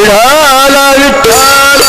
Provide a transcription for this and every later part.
விடாலாவிட்டால்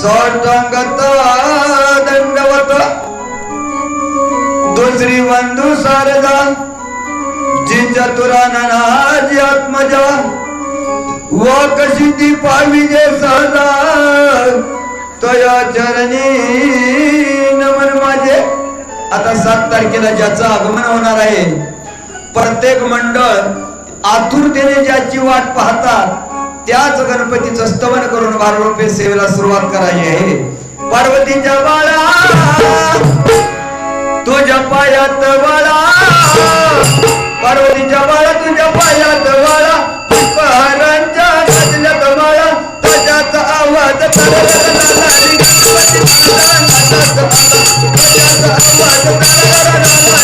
सोटंगत दंडवत. दुसरी बंधू सारदा जी आत्मजा. व कशी ती पावी जे सहजा तया चरणी नमन माझे. आता सात तारखेला ज्याचं आगमन होणार आहे प्रत्येक मंडळ आतुरतेने ज्याची वाट पाहतात त्याच गणपतीचं स्तवन करून बाररोपे सेवेला सुरुवात करायची आहे पार्वतीच्या बाळा तुझ्या पायात बाळा पार्वतीच्या बाळा तुझ्या पायात बाळा पहारांच्या गजल्यात बाळा त्याच्याचा आवाज गणपती आवाज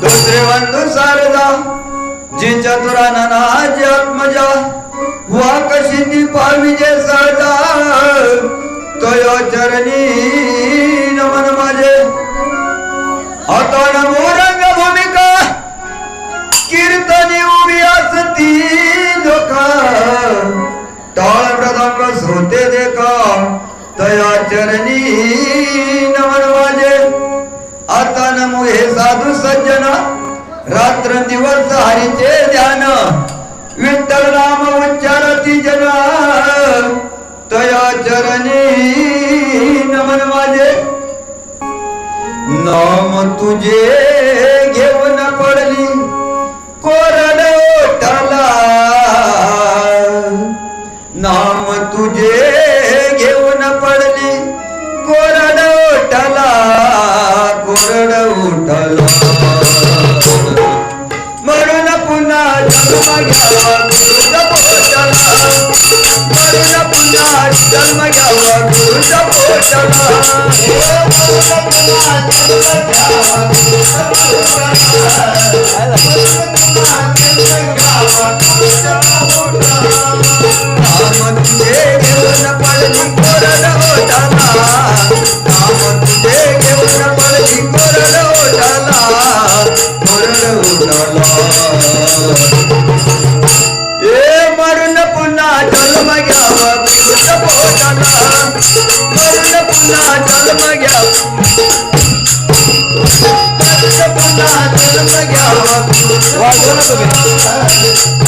दुसरे बंधू सारदा जी चतुराननाची आत्मजा हुआ कशी ती पावी जे तो यो चरणी नमन माझे. आता नमो श्रोते देखा तया चरणी नमन माझे आता नमो हे साधू सज्जन रात्र दिवस हरीचे ध्यान. विठ्ठल नाम उच्चारती जन. तया चरणी नमन माझे नाम तुझे घेऊन पडली. कोर घ्यावा गुरुचा पोटाला मरून पुन्हा जन्म घ्यावा गुरुचा पोटाला नाम मरून पुन्हा जन्म घ्यावा मरून पुन्हा जन्म घ्यावा वाजवा ना तुम्ही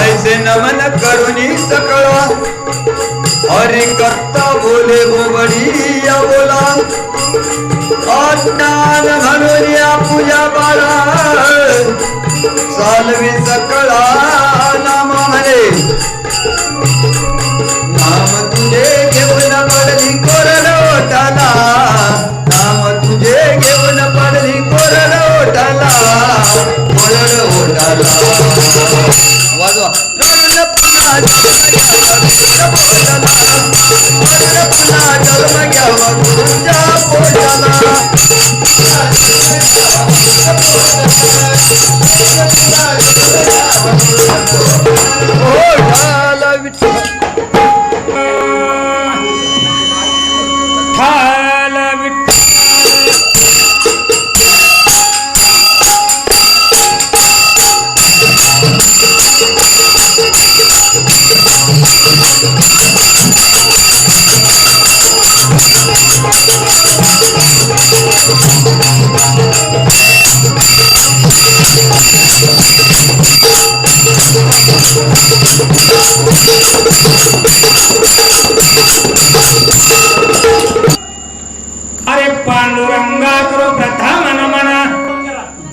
ऐसे नमन करुणी सकळा हरि करता बोले बोबडी या बोला घालून या पूजा बाळा चालवी सकळा नाम म्हणे नाम तुझे घेऊन पडली कोरड ओठाला. नाम तुझे घेऊन पडली कोरड ओठाला. कोरड ओठाला. वाजवा. रडून पुन्हा जन्म घ्यावा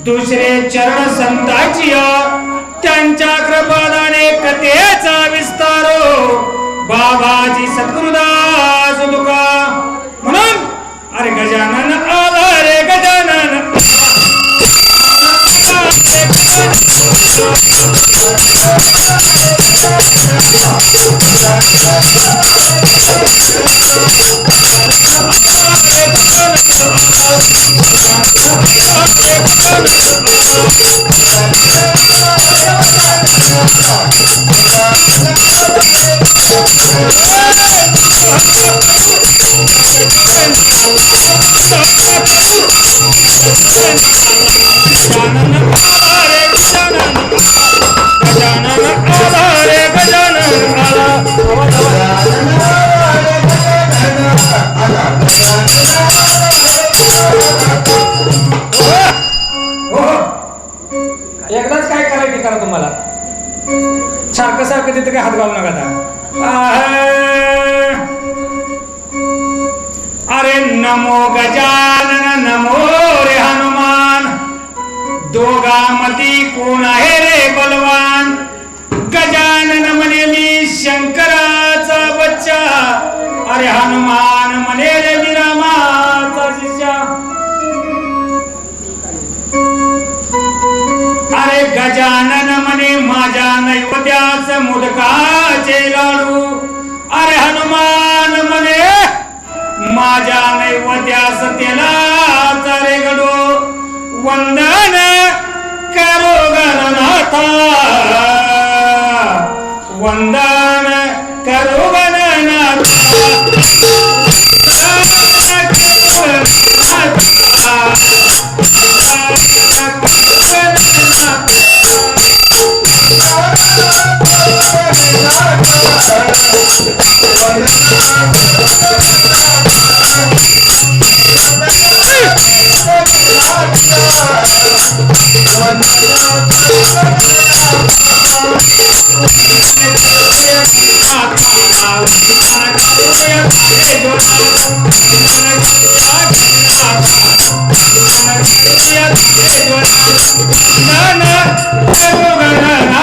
दुसरे चरण संताची त्यांच्या कृपादाने कथेचा विस्तारो हो. बाबाजी सद्गुरुदा गजानन आला एकदाच काय करायची करा तुम्हाला? सारखं सारखं तिथे काय हात घालू नका आता. अरे नमो गजानन नमो रे हनुमान. दोघांमध्ये कोण आहे रे बलवान? गजानन म्हणे मी शंकराचा बच्चा. अरे हनुमान म्हणे रे माझ्या नैवत्याच मुदकाचे लाडू. अरे हनुमान म्हणे माझ्या नैवत्यास त्याला रे गडो. वंदन करो गणनाथा. वंदन करो Gananatha. na na na na na na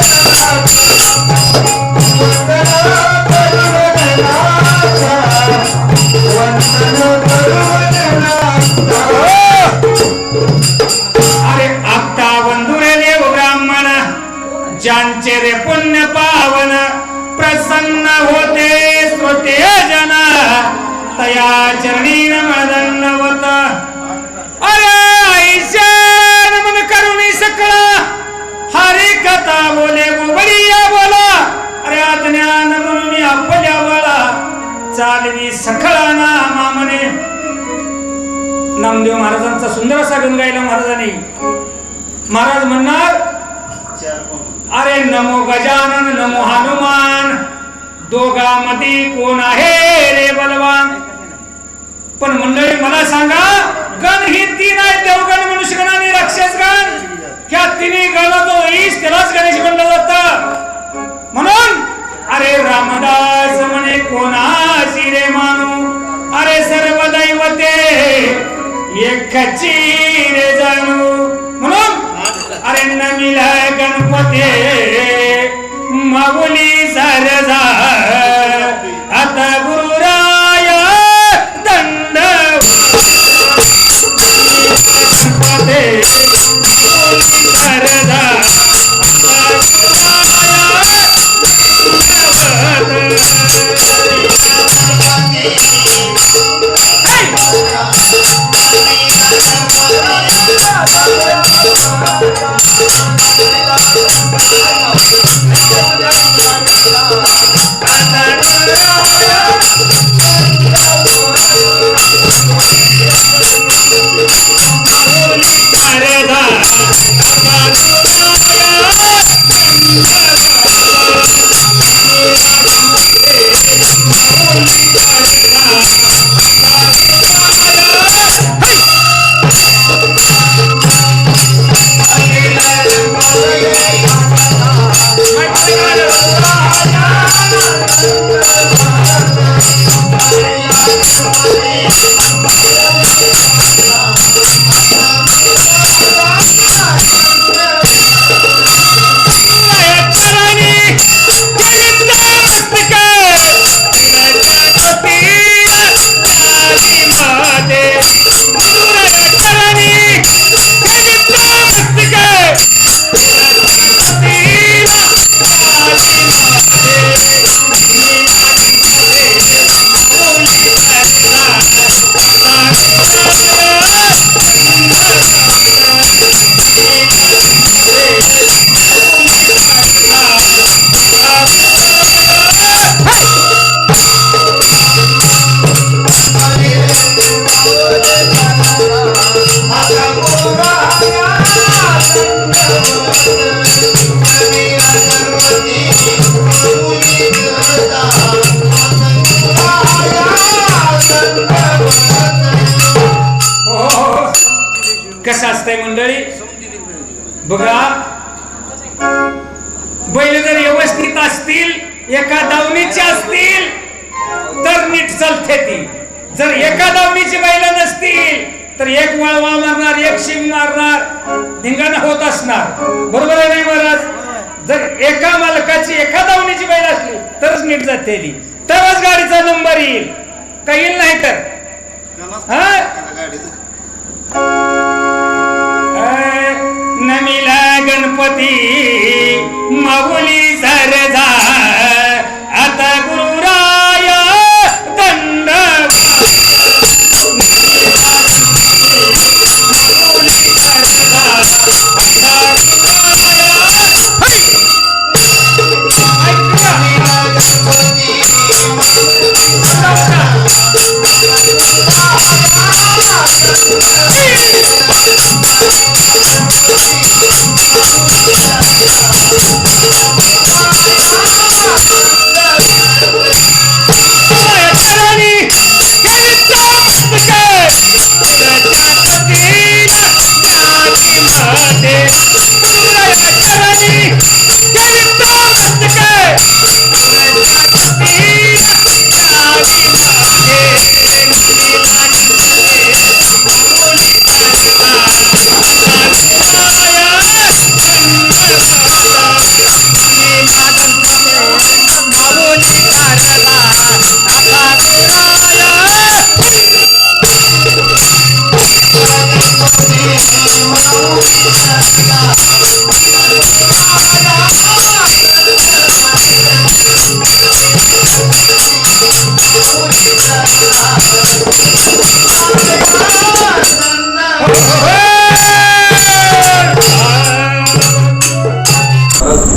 ज्यांचे रे पुण्य पावन प्रसन्न होते श्रोते जना. तया चरणी मदन्नवत अरे ऐशान मन करुणी सकळा. हरी कथा बोले गोबडिया बोला. अरे अज्ञान म्हणून आपल्या बाळा. चालवी सखळा नामा म्हणे नामदेव महाराजांचा सुंदर असा गंगायला महाराजांनी. महाराज म्हणणार अरे नमो गजानन नमो हनुमान. दोघांमध्ये कोण आहे रे बलवान? पण मंडळी मला सांगा गण ही तीन आहेत देवगण मनुष्यगण आणि राक्षसगण. ह्या तिन्ही गण जो ईश त्यालाच गणेश म्हणलं जात. म्हणून अरे रामदास म्हणे कोणाशी रे मानू? अरे सर्व दैवते एकची रे जाणू. अरे नमिला गणपते माऊली सरजा हो. कसं असतंय मंडळी? बघा. बैल जर व्यवस्थित असतील एका दावणीचे असतील तर नीट चालते ती. जर एका दावणीची बैल नसतील तर एक वळवा मारणार एक शिंग मारणार धिंगाणा होत असणार. बरोबर आहे नाही महाराज? जर एका मालकाची एका दावणीची बैल असली तरच नीट जाते ती. तरच गाडीचा नंबर येईल. काही येईल नाही तर. हा? मिला गणपती माऊली सरजा Yeah.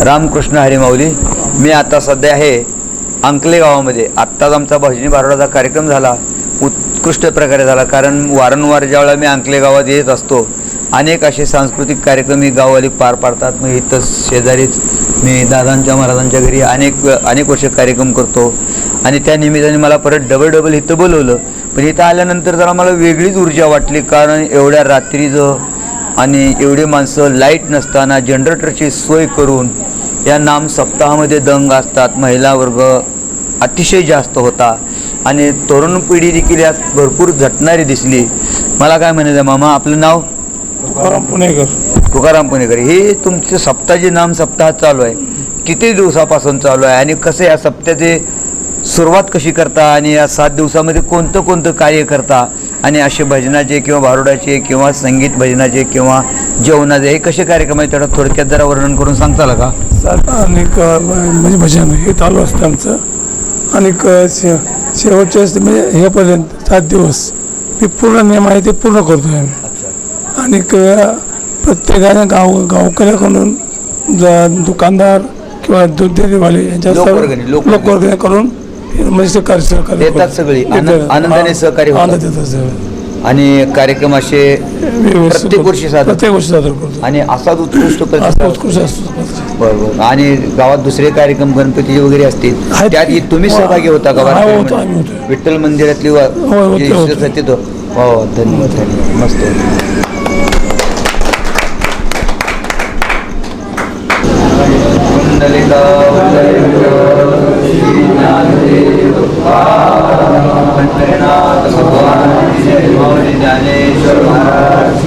रामकृष्ण हरिमाऊली मी आता सध्या आहे अंकले गावामध्ये आत्ताच आमचा भजनी बारोडाचा कार्यक्रम झाला उत्कृष्ट प्रकारे झाला कारण वारंवार ज्यावेळेला मी अंकले गावात येत असतो अनेक असे सांस्कृतिक कार्यक्रम ही गाववाली पार पाडतात. मग इथं शेजारीच मी दादांच्या महाराजांच्या घरी अनेक अनेक वर्ष कार्यक्रम करतो. आणि त्या निमित्ताने मला परत डबल डबल इथं बोलवलं. पण इथं आल्यानंतर जरा मला वेगळीच ऊर्जा वाटली कारण एवढ्या रात्रीचं आणि एवढी माणसं लाइट नसताना जनरेटरची सोय करून या नाम सप्ताहामध्ये दंग असतात. महिला वर्ग अतिशय जास्त होता. आणि तरुण पिढी देखील यात भरपूर झटणारी दिसली. मला काय म्हणायचं मामा? आपलं नाव? तुकाराम पुणेकर. तुकाराम पुणेकर. हे तुमचे सप्ताहाचे नाम सप्ताह चालू आहे. किती दिवसापासून चालू आहे? आणि कसं या सप्त्याचे सुरुवात कशी करता? आणि या सात दिवसामध्ये कोणतं कोणतं कार्य करता? आणि असे भजनाचे किंवा भारुडाचे किंवा संगीत भजनाचे किंवा जेवणाचे हे कसे कार्यक्रम आहेत? तेवढं थोडक्यात जरा वर्णन करून सांगताल का? सात आणि क- म्हणजे भजन हे चालू असतं आमचं. आणि क- शे शेवटचे असते म्हणजे हेपर्यंत सात दिवस. ते पूर्ण नियम आहे ते पूर्ण करतो आम्ही. आणि प्रत्येकाने गाव गावकऱ्याकडून ज- दुकानदार किंवा दूध यांच्या सर्व लोकवर्गणी, करून हे म्हणजे ते कार्य सहकार्य देतात. सगळी. आनंद- देतात. आनंदाने हा, सहकार्य होतात. आनंद देतात सगळे. आणि कार्यक्रम असे व्यवस्थित प्रत्येक वर्षी साजरा प्रत्येक वर्षी साजरा करतो आणि असाच उत्कृष्ट असं प्रतिसाद उत्कृष्ट असतो बरोबर आणि गावात दुसरे कार्यक्रम गणपतीचे वगैरे असतील आहेत. त्यात ही तुम्ही सहभागी होता का हा, वारकरी होतो, होतो. विठ्ठल मंदिरातली वा- होतो, जे होतो. विशेष तिथं हो धन्यवाद धन्यवाद मस्त कुंडलिका पंढरीनाथ भगवान श्री ज्ञानेश्वर महाराज